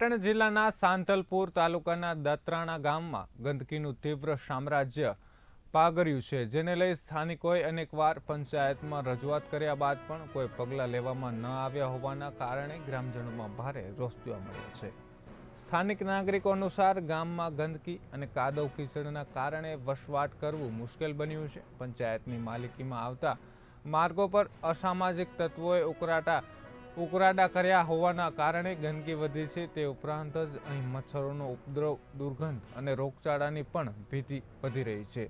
પાટણ જિલ્લાના સાંતલપુર તાલુકાના દત્રાણા ગામમાં ગંદકીનું તીવ્ર સામ્રાજ્ય પાગર્યું છે, જેને લઈ સ્થાનિકોએ અનેકવાર પંચાયતમાં રજૂઆત કર્યા બાદ પણ કોઈ પગલાં લેવામાં ન આવ્યા હોવાના કારણે ગ્રામજનોમાં ભારે રોષ જોવા મળ્યો છે. સ્થાનિક નાગરિકો અનુસાર ગામમાં ગંદકી અને કાદવ કીચડના કારણે વસવાટ કરવું મુશ્કેલ બન્યું છે. પંચાયતની માલિકીમાં આવતા માર્ગો પર અસામાજિક તત્વોએ ઉકરાટા ઉકરાડા કર્યા હોવાના કારણે ગંદકી વધી છે તે ઉપરાંત જ અહીં મચ્છરોનો ઉપદ્રવ, દુર્ગંધ અને રોગચાળાની પણ ભીતિ વધી રહી છે.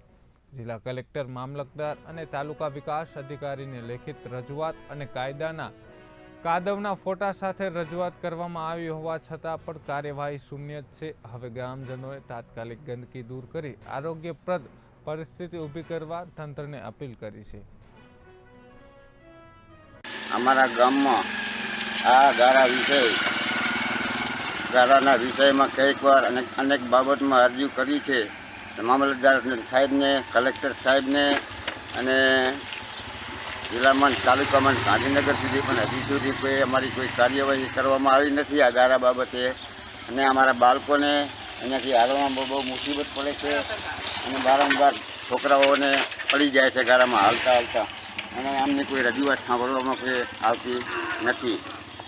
જિલ્લા કલેક્ટર, મામલતદાર અને તાલુકા વિકાસ અધિકારીને લેખિત રજૂઆત અને કાયદાના કાદવના ફોટા સાથે રજૂઆત કરવામાં આવી હોવા છતાં પણ કાર્યવાહી શૂન્ય જ છે. હવે ગ્રામજનોએ તાત્કાલિક ગંદકી દૂર કરી આરોગ્યપ્રદ પરિસ્થિતિ ઊભી કરવા તંત્રને અપીલ કરી છે. અમારા ગામમાં આ ગારા વિષય ગારાના વિષયમાં કંઈક વાર અનેક અનેક બાબતમાં અરજી કરી છે. મામલતદાર સાહેબને, કલેક્ટર સાહેબને અને જિલ્લામાં તાલુકામાં ગાંધીનગર સુધી પણ હજી સુધી કોઈ અમારી કોઈ કાર્યવાહી કરવામાં આવી નથી આ ગારા બાબતે. અને અમારા બાળકોને અહીંયાથી હાલવામાં બહુ બહુ મુસીબત પડે છે અને વારંવાર છોકરાઓને પડી જાય છે ગારામાં હાલતા હાલતા. અને એમની કોઈ રજૂઆત સાંભળવામાં કોઈ આવતી નથી.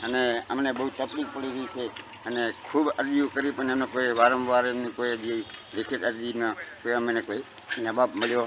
અને અમને બહુ તકલીફ પડી રહી છે. અને ખૂબ અરજીઓ કરી, પણ એનો કોઈ વારંવાર એમની કોઈ હજી લેખિત અરજીનો કોઈ અમને કોઈ જવાબ મળ્યો.